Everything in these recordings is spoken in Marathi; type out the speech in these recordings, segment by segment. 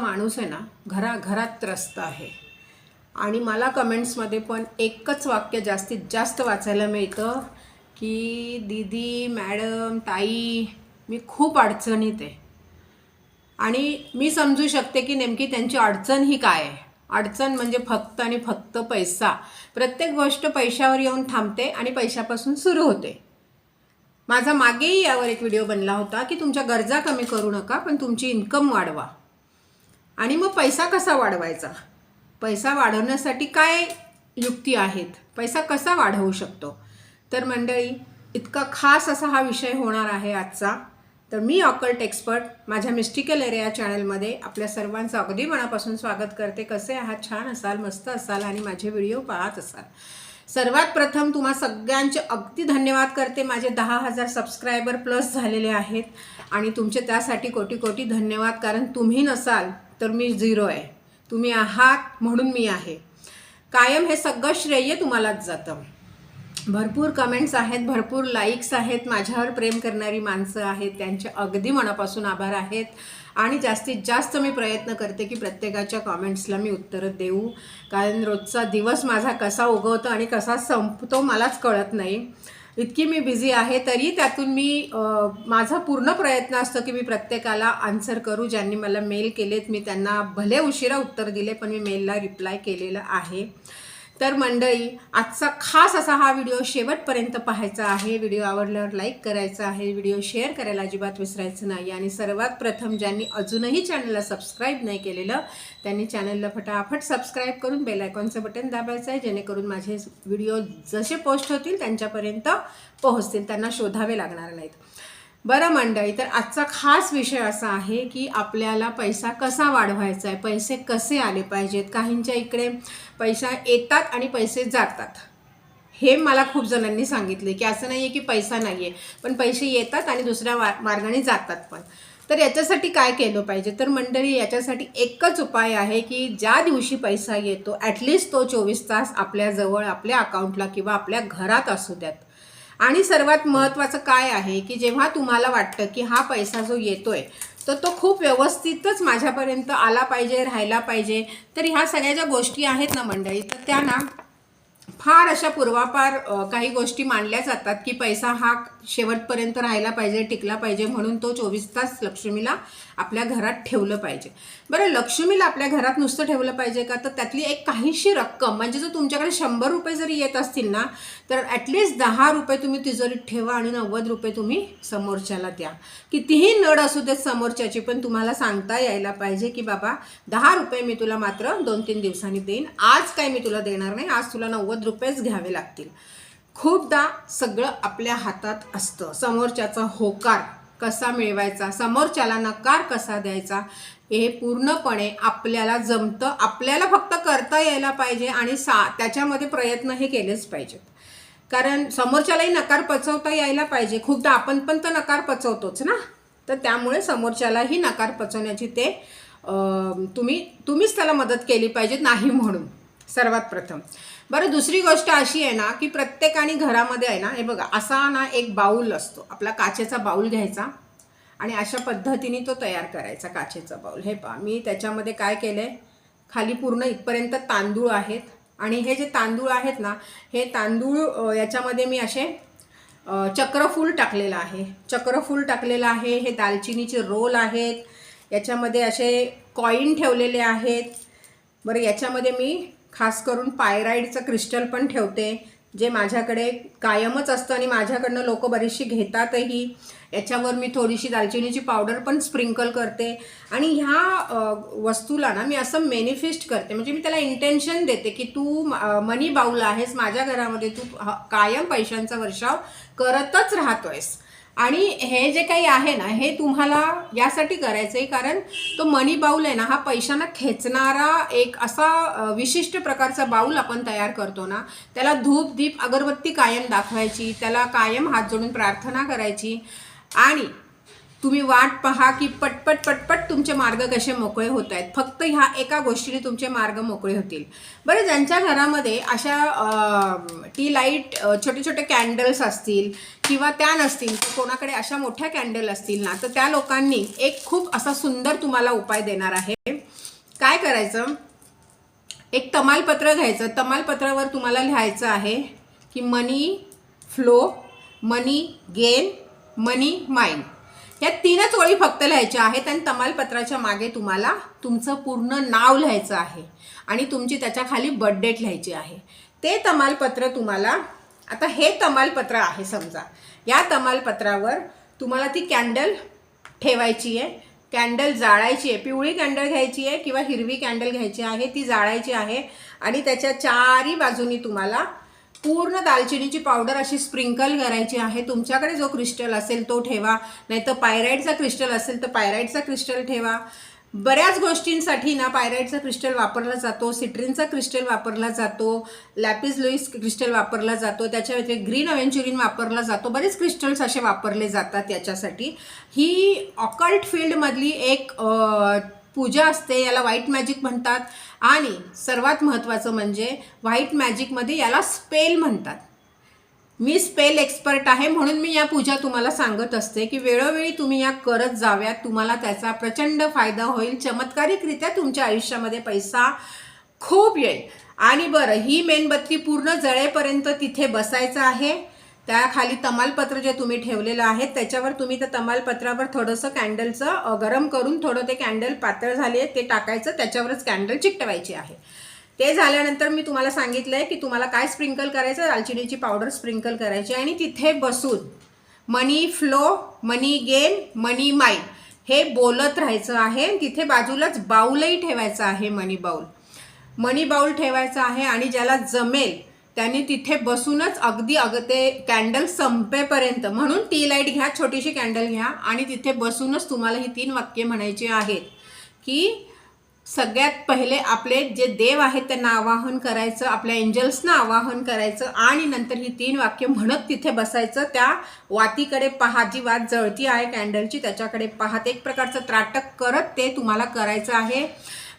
माणूस आहे ना घरा घरात त्रस्त आहे. आणि मला कमेंट्समध्ये पण एकच वाक्य जास्तीत जास्त वाचायला मिळतं की दीदी मॅडम ताई मी खूप अडचणीत आहे. आणि मी समजू शकते की नेमकी त्यांची अडचण ही काय आहे. अडचण म्हणजे फक्त आणि फक्त पैसा. प्रत्येक गोष्ट पैशावर येऊन थांबते आणि पैशापासून सुरू होते. माझा मागेही यावर एक व्हिडिओ बनला होता की तुमच्या गरजा कमी करू नका पण तुमची इन्कम वाढवा. आणि मग पैसा कसा वाढवायचा? पैसा वाढवण्यासाठी काय युक्ती आहेत? पैसा कसा वाढवू शकतो? तर मंडळी इतका खास असा हा विषय होणार आहे आजचा. तर मी ऑकल्ट एक्सपर्ट माझ्या मिस्टिकल एरिया चॅनलमध्ये आपल्या सर्वांचं अगदी मनापासून स्वागत करते. कसे आहात? छान असाल मस्त असाल आणि माझे व्हिडिओ पाहत असाल. सर्वात प्रथम तुम्हा सगळ्यांचे अगदी धन्यवाद करते. माझे दहा हजार सबस्क्रायबर प्लस झालेले आहेत आणि तुमचे त्यासाठी कोटी कोटी धन्यवाद. कारण तुम्ही नसाल तर मी झिरो आहे. तुम्ही आहात म्हणून मी आहे. कायम हे सगळं श्रेय तुम्हालाच जातं. भरपूर कमेंट्स आहेत भरपूर लाईक्स आहेत माझ्यावर प्रेम करणारी माणसं आहेत त्यांचे अगदी मनापासून आभार आहेत. आणि जास्तीत जास्त मी प्रयत्न करते की प्रत्येकाच्या कॉमेंट्सला मी उत्तरं देऊ. कारण रोजचा दिवस माझा कसा उगवतो आणि कसा संपतो मलाच कळत नाही. इतकी मी बिझी आहे तरी त्यातून मी माझा पूर्ण प्रयत्न असतो की मी प्रत्येकाला आन्सर करू ज्यांनी मला मेल केलेत. मी त्यांना भले उशिरा उत्तर दिले पण मी मेलला रिप्लाय केलेलं आहे. तर मंडळी आजचा खास असा हा व्हिडिओ शेवटपर्यंत पाहायचा आहे. व्हिडिओ आवडल्यावर लाईक करायचा आहे. व्हिडिओ शेअर करायला अजिबात विसरायचं नाही. आणि सर्वात प्रथम ज्यांनी अजूनही चॅनलला सबस्क्राईब नाही केलेलं त्यांनी चॅनलला फटाफट सबस्क्राईब करून बेल आयकॉनचं बटन दाबायचं आहे. जेणेकरून माझे व्हिडिओ जसे पोस्ट होतील त्यांच्यापर्यंत पोहोचतील. त्यांना शोधावे लागणार नाहीत. बरं मंडळी तर आजचा खास विषय असा आहे की आपल्याला पैसा कसा वाढवायचा आहे पैसे कसे आले पाहिजेत काहींच्या इकडे पैसा येतात आणि पैसे जातात. हे मला खूप जणांनी सांगितले की असं नाही आहे की पैसा नाही आहे पण पैसे येतात आणि दुसऱ्या वा मार्गाने जातात पण. तर याच्यासाठी काय केलं पाहिजे? तर मंडळी याच्यासाठी एकच उपाय आहे की ज्या दिवशी पैसा येतो ॲटलिस्ट तो चोवीस तास आपल्याजवळ आपल्या अकाउंटला किंवा आपल्या घरात असू द्यात. आणि सर्वात महत्त्वाचं काय आहे की जेव्हा तुम्हाला वाटतं की हा पैसा जो येतोय तर तो खूप व्यवस्थितच माझ्यापर्यंत आला पाहिजे राहायला पाहिजे. तर ह्या सगळ्या ज्या गोष्टी आहेत ना मंडळी तर त्या ना फार अशा पूर्वापार काही गोष्टी मानल्या जातात की पैसा हा शेवटपर्यंत राहायला पाहिजे टिकला पाहिजे म्हणून तो चोवीस तास लक्ष्मीला आपल्या घरात ठेवलं पाहिजे. बरं लक्ष्मीला आपल्या घरात नुसतं ठेवलं पाहिजे का? तर त्यातली एक काहीशी रक्कम म्हणजे जर तुमच्याकडे शंभर रुपये जरी येत असतील ना तर ॲटलिस्ट दहा रुपये तुम्ही तिजोरीत ठेवा आणि नव्वद रुपये तुम्ही समोरच्याला द्या. कितीही नड असू देत समोरच्याची पण तुम्हाला सांगता यायला पाहिजे की बाबा दहा रुपये मी तुला मात्र दोन तीन दिवसांनी देईन. आज काय मी तुला देणार नाही आज तुला नव्वद रुपयेच घ्यावे लागतील. खूपदा सगळं आपल्या हातात असतं. समोरच्याचा होकार कसा मिळवायचा समोरच्याला नकार कसा द्यायचा हे पूर्णपणे आपल्याला जमतं. आपल्याला फक्त करता यायला पाहिजे आणि सा त्याच्यामध्ये प्रयत्न हे केलेच पाहिजेत. कारण समोरच्यालाही नकार पचवता यायला पाहिजे. खूपदा आपण पण तर नकार पचवतोच ना? तर त्यामुळे समोरच्यालाही नकार पचवण्याची ते तुम्ही तुम्हीच त्याला मदत केली पाहिजे नाही म्हणून. सर्वात प्रथम. बरं दुसरी गोष्ट अशी आहे ना की प्रत्येकाने घरामध्ये आहे ना हे बघा असा ना एक बाऊल असतो. आपला काचेचा बाऊल घ्यायचा आणि अशा पद्धतीने तो तयार करायचा काचेचा बाऊल. हे पहा मी त्याच्यामध्ये काय केलं आहे खाली पूर्ण इथपर्यंत तांदूळ आहेत आणि हे जे तांदूळ आहेत ना हे तांदूळ याच्यामध्ये मी असे चक्रफूल टाकलेलं आहे. चक्रफूल टाकलेलं आहे हे दालचिनीचे रोल आहेत याच्यामध्ये असे कॉईन ठेवलेले आहेत. बरं याच्यामध्ये मी खास करून पायराईडचं क्रिस्टल पण ठेवते जे माझ्याकडे कायमच असतं आणि माझ्याकडनं लोक बरीचशी घेतातही. याच्यावर मी थोडीशी दालचिनीची पावडर पण स्प्रिंकल करते. आणि ह्या वस्तूला ना मी असं मेनिफेस्ट करते. म्हणजे मी त्याला इंटेन्शन देते की तू मनी बाऊल आहेस माझ्या घरामध्ये तू ह- कायम पैशांचा वर्षाव करतच राहतोयस. आणि हे जे काही आहे ना हे तुम्हाला यासाठी करायचं आहे कारण तो मनी बाऊल आहे ना हा पैशांना खेचणारा एक असा विशिष्ट प्रकारचा बाऊल आपण तयार करतो ना त्याला धूप दीप अगरबत्ती कायम दाखवायची त्याला कायम हात जोडून प्रार्थना करायची आणि तुम्ही वाट पहा की पटपट पटपट तुमचे मार्ग कसे मोकळे होत आहेत. फक्त ह्या एका गोष्टीने तुमचे मार्ग मोकळे होतील. बरं ज्यांच्या घरामध्ये अशा टी लाइट छोटे छोटे कॅन्डल्स असतील किंवा त्या नसतील तर कोणाकडे अशा मोठ्या कॅन्डल असतील ना तर त्या लोकांनी एक खूप असा सुंदर तुम्हाला उपाय देणार आहे. काय करायचं? एक तमालपत्र घ्यायचं. तमालपत्रावर तुम्हाला लिहायचं आहे की money flow money gain money mind या तीनच ओळी फक्त लिहायच्या आहेत आणि तमालपत्राच्या मागे तुम्हाला तुमचं पूर्ण नाव लिहायचं आहे आणि तुमची त्याच्याखाली लिहायची आहे. ते तमालपत्र तुम्हाला आता हे तमालपत्र आहे समजा. या तमालपत्रावर तुम्हाला ती कॅन्डल ठेवायची आहे. कॅन्डल जाळायची आहे. पिवळी कॅन्डल घ्यायची आहे किंवा हिरवी कॅन्डल घ्यायची आहे ती जाळायची आहे आणि त्याच्या चारही बाजूनी तुम्हाला पूर्ण दालचिनीची पावडर अशी स्प्रिंकल करायची आहे. तुमच्याकडे जो क्रिस्टल असेल तो ठेवा. नाही तर पायराईडचा क्रिस्टल असेल तर पायराईडचा क्रिस्टल ठेवा. बऱ्याच गोष्टींसाठी ना पायराईडचा क्रिस्टल वापरला जातो सिट्रिनचा क्रिस्टल वापरला जातो लॅपिस लुईस क्रिस्टल वापरला जातो त्याच्या व्यतिरिक्त ग्रीन अव्हेंच्युरिन वापरला जातो. बरेच क्रिस्टल्स असे वापरले जातात याच्यासाठी. ही ऑकल्ट फील्डमधली एक आ, पूजा असते याला व्हाईट मॅजिक म्हणतात. आणि सर्वात महत्त्वाचं म्हणजे व्हाईट मॅजिकमध्ये याला स्पेल म्हणतात. मी स्पेल एक्सपर्ट आहे म्हणून मी या पूजा तुम्हाला सांगत असते की वेळोवेळी तुम्ही या करत जाव्यात तुम्हाला त्याचा प्रचंड फायदा होईल. चमत्कारिकरित्या तुमच्या आयुष्यामध्ये पैसा खूप येईल. आणि बरं ही मेणबत्ती पूर्ण जळेपर्यंत तिथे बसायचं आहे. त्याखाली तमालपत्र जे तुम्ही ठेवलेलं आहे त्याच्यावर तुम्ही त्या तमालपत्रावर थोडंसं कॅन्डलचं गरम करून थोडं ते कॅन्डल पातळ झाले ते टाकायचं त्याच्यावरच कॅन्डल चिकटवायची आहे. ते झाल्यानंतर मी तुम्हाला सांगितलं आहे की तुम्हाला काय स्प्रिंकल करायचं दालचिनीची पावडर स्प्रिंकल करायची आणि तिथे बसून money flow money gain money mind हे बोलत राहायचं आहे. तिथे बाजूलाच बाऊलही ठेवायचं आहे मनी बाऊल मनी बाऊल ठेवायचं आहे आणि ज्याला जमेल त्यांनी तिथे बसूनच अगदी अग ते कॅन्डल संपेपर्यंत म्हणून टी लाइट घ्या छोटीशी कॅन्डल घ्या आणि तिथे बसूनच तुम्हाला ही तीन वाक्य म्हणायची आहेत. की सगळ्यात पहिले आपले जे देव आहेत त्यांना आवाहन करायचं आपल्या एंजल्सना आवाहन करायचं आणि नंतर ही तीन वाक्य म्हणत तिथे बसायचं. त्या वातीकडे पहा जी वात जळती आहे कॅन्डलची त्याच्याकडे पाहत एक प्रकारचं त्राटक करत ते तुम्हाला करायचं आहे.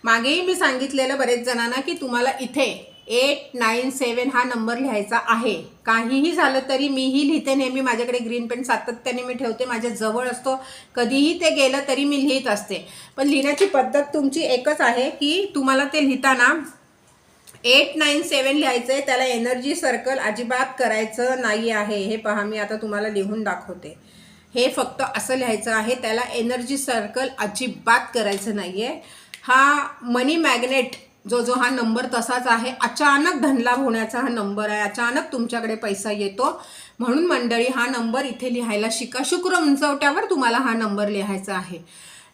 मागेही मी सांगितलेलं बरेच जणांना की तुम्हाला इथे एट नाईन सेवन हा नंबर लिहायचा आहे. काहीही झालं तरी मीही लिहिते नेहमी. माझ्याकडे ग्रीन पेन सातत्याने मी ठेवते. माझ्या जवळ असतो. कधीही ते गेलं तरी मी लिहित असते. पण लिहिण्याची पद्धत तुमची एकच आहे की तुम्हाला ते लिहिताना एट नाईन सेवन लिहायचं आहे त्याला एनर्जी सर्कल अजिबात करायचं नाही आहे. हे पहा मी आता तुम्हाला लिहून दाखवते. हे फक्त असं लिहायचं आहे. त्याला एनर्जी सर्कल अजिबात करायचं नाही आहे हा मनी मॅग्नेट जो जो हा नंबर तसाच आहे अचानक धनलाभ होण्याचा हा नंबर आहे अचानक तुमच्याकडे पैसा येतो. म्हणून मंडळी हा नंबर इथे लिहायला शिका. शुक्र उंचवट्यावर तुम्हाला हा नंबर लिहायचा आहे.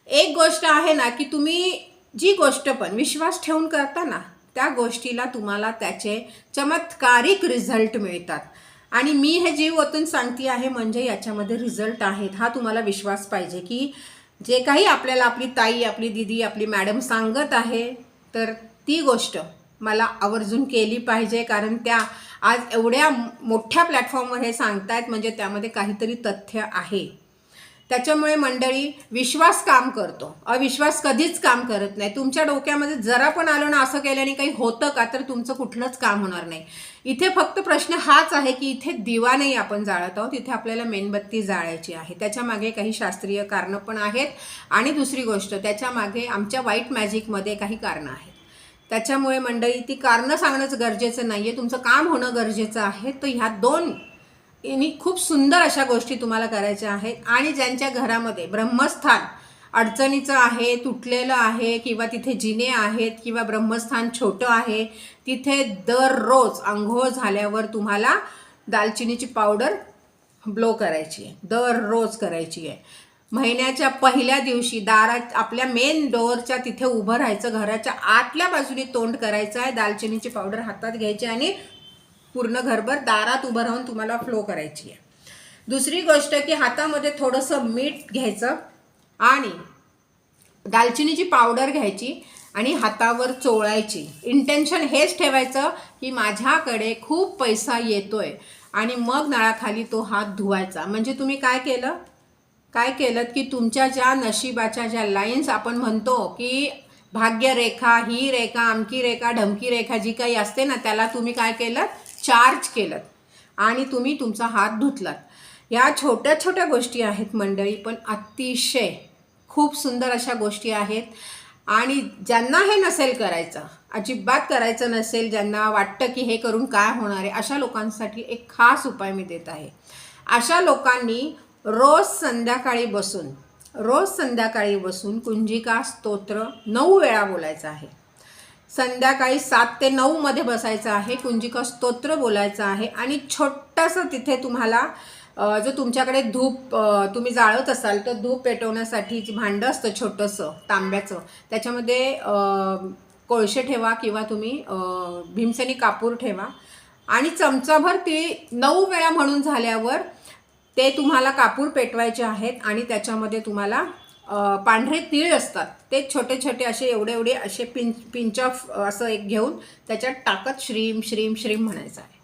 एक गोष्ट आहे ना की तुम्ही जी गोष्ट पण विश्वास ठेवून करता ना त्या गोष्टीला तुम्हाला त्याचे चमत्कारिक रिझल्ट मिळतात. आणि मी हे जीव ओतून सांगते आहे म्हणजे याच्यामध्ये रिझल्ट आहेत. हा तुम्हाला विश्वास पाहिजे की जे काही आपल्याला आपली ताई आपली दिदी आपली मॅडम सांगत आहे तर ती गोष्ट मला आवर्जून केली पाहिजे कारण त्या आज एवढ्या मोठ्या प्लॅटफॉर्मवर हे सांगतायत म्हणजे त्यामध्ये काहीतरी तथ्य आहे. त्याच्यामुळे मंडळी विश्वास काम करतो. अविश्वास कधीच काम करत नाही. तुमच्या डोक्यामध्ये जरा पण आलं ना असं केल्याने काही होतं का तर तुमचं कुठलंच काम होणार नाही. इथे फक्त प्रश्न हाच आहे की इथे दिवा नाही आपण जाळत आहोत. इथे आपल्याला मेणबत्ती जाळायची आहे. त्याच्यामागे काही शास्त्रीय कारणं पण आहेत. आणि दुसरी गोष्ट त्याच्यामागे आमच्या वाईट मॅजिकमध्ये काही कारणं आहेत. त्याच्यामुळे मंडळी ती कारणं सांगणंच गरजेचं नाही आहे तुमचं काम होणं गरजेचं आहे. तर ह्या दोन यांनी खूप सुंदर अशा गोष्टी तुम्हाला करायच्या आहेत. आणि ज्यांच्या घरामध्ये ब्रह्मस्थान अडचणीचं आहे तुटलेलं आहे किंवा तिथे जिने आहेत किंवा ब्रह्मस्थान छोटं आहे तिथे दररोज आंघोळ झाल्यावर तुम्हाला दालचिनीची पावडर ब्लो करायची आहे. दररोज करायची आहे. महिन्याच्या पहिल्या दिवशी दारात आपल्या मेन डोअरच्या तिथे उभं राहायचं घराच्या आतल्या बाजूने तोंड करायचं आहे दालचिनीची पावडर हातात घ्यायची आणि पूर्ण घरभर दारात उभं राहून तुम्हाला फ्लो करायची आहे. दुसरी गोष्ट की हातामध्ये थोडंसं मीठ घ्यायचं आणि दालचिनीची पावडर घ्यायची आणि हातावर चोळायची. इंटेन्शन हेच ठेवायचं की माझ्याकडे खूप पैसा येतोय आणि मग नळाखाली तो हात धुवायचा. म्हणजे तुम्ही काय केलं? काय केलं की तुमच्या ज्या नशिबाच्या ज्या लाईन्स आपण म्हणतो की भाग्यरेखा ही रेखा अमकी रेखा ढमकी रेखा जी काही असते ना त्याला तुम्ही काय केलं चार्ज केलं आणि तुम्ही तुमचा हात धुतलात. या छोट्या छोट्या गोष्टी आहेत मंडळी पण अतिशय खूप सुंदर अशा गोष्टी आहेत. आणि ज्यांना हे नसेल करायचं अजिबात करायचं नसेल ज्यांना वाटतं की हे करून काय होणार आहे अशा लोकांसाठी एक खास उपाय मी देत आहे. अशा लोकांनी रोज संध्याकाळी बसून रोज संध्याकाळी बसून कुंजिका स्तोत्र नऊ वेळा बोलायचं आहे. संध्याकाळी सात ते नऊमध्ये बसायचं आहे कुंजिका स्तोत्र बोलायचं आहे आणि छोटंसं तिथे तुम्हाला जो तुमच्याकडे धूप तुम्ही जाळत असाल तर धूप पेटवण्यासाठी जे भांडं असतं छोटंसं तांब्याचं त्याच्यामध्ये कोळशे ठेवा किंवा तुम्ही भीमसेनी कापूर ठेवा. आणि चमचाभर ती नऊ वेळा म्हणून झाल्यावर ते तुम्हाला कापूर पेटवायचे आहेत आणि त्याच्यामध्ये तुम्हाला पांढरे तीळ असतात. ते छोटे छोटे असे एवढे एवढे असे पिं पिंच ऑफ असं एक घेऊन त्याच्यात टाकत श्रीम श्रीम श्रीम म्हणायचं आहे.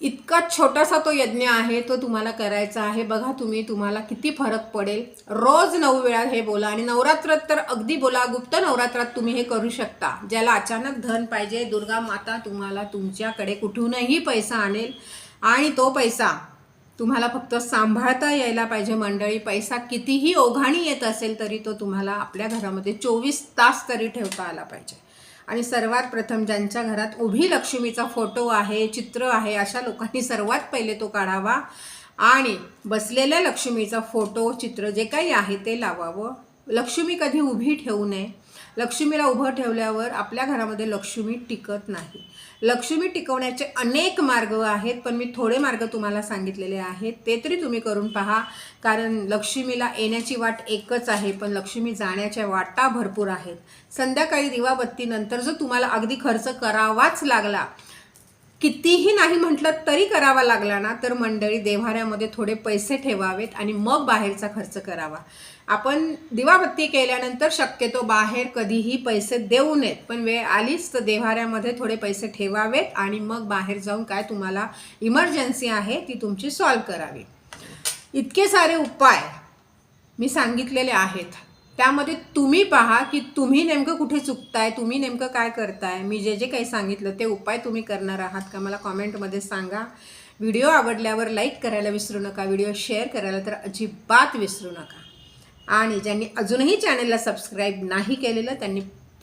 इतका छोटासा तो यज्ञ आहे तो तुम्हाला करायचा आहे. बघा तुम्ही तुम्हाला किती फरक पडेल. रोज नऊ वेळा हे बोला आणि नवरात्रात तर अगदी बोला गुप्त नवरात्रात तुम्ही हे करू शकता. ज्याला अचानक धन पाहिजे दुर्गा माता तुम्हाला तुमच्याकडे कुठूनही पैसा आणेल आणि तो पैसा तुम्हाला फक्त सांभाळता यायला पाहिजे मंडळी. पैसा कितीही ओघाणी येत असेल तरी तो तुम्हाला आपल्या घरामध्ये चोवीस तास तरी ठेवता आला पाहिजे. आणि सर्वात प्रथम ज्यांच्या घरात उभी लक्ष्मीचा फोटो आहे चित्र आहे अशा लोकांनी सर्वात पहिले तो काढावा. आणि बसलेल्या लक्ष्मीचा फोटो चित्र जे काही आहे ते लावावं. लक्ष्मी कधी उभी ठेवू नये. लक्ष्मीला उभं ठेवल्यावर आपल्या घरामध्ये लक्ष्मी टिकत नाही. लक्ष्मी टिकवण्याचे अनेक मार्ग आहेत पण मी थोडे मार्ग तुम्हाला सांगितलेले आहेत. ते तरी तुम्ही करून पहा. कारण लक्ष्मीला येण्याची वाट एकच आहे पण लक्ष्मी जाण्याच्या वाटा भरपूर आहेत. संध्याकाळी दिवाबत्तीनंतर जो तुम्हाला अगदी खर्च करावाच लागला कितीही नाही म्हटलं तरी करावा लागला ना तर मंडळी देव्हाऱ्यामध्ये थोडे पैसे ठेवावेत आणि मग बाहेरचा खर्च करावा. आपण दिवाबत्ती केल्यानंतर शक्यतो बाहेर कधीही पैसे देऊ नयेत. पण वेळ आलीच तर देव्हाऱ्यामध्ये थोडे पैसे ठेवावेत आणि मग बाहेर जाऊन काय तुम्हाला इमर्जन्सी आहे ती तुमची सॉल्व करावी. इतके सारे उपाय मी सांगितलेले आहेत. त्यामध्ये तुम्ही पहा की तुम्ही नेमकं कुठे चुकताय तुम्ही नेमकं काय करताय मी जे जे काही सांगितलं ते उपाय तुम्ही करणार आहात का मला कॉमेंटमध्ये सांगा. व्हिडिओ आवडल्यावर लाईक करायला विसरू नका व्हिडिओ शेअर करायला तर अजिबात विसरू नका. आणि ज्यांनी अजूनही चॅनलला सबस्क्राईब नाही केलेलं त्यांनी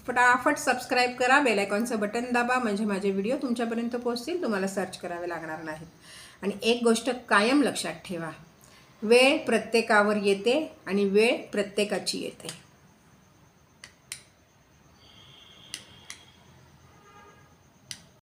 फटाफट सबस्क्राईब करा बेलायकॉनचं बटन दाबा म्हणजे माझे व्हिडिओ तुमच्यापर्यंत पोहोचतील तुम्हाला सर्च करावे लागणार नाहीत. आणि एक गोष्ट कायम लक्षात ठेवा वेळ प्रत्येकावर येते आणि वेळ प्रत्येकाची येते.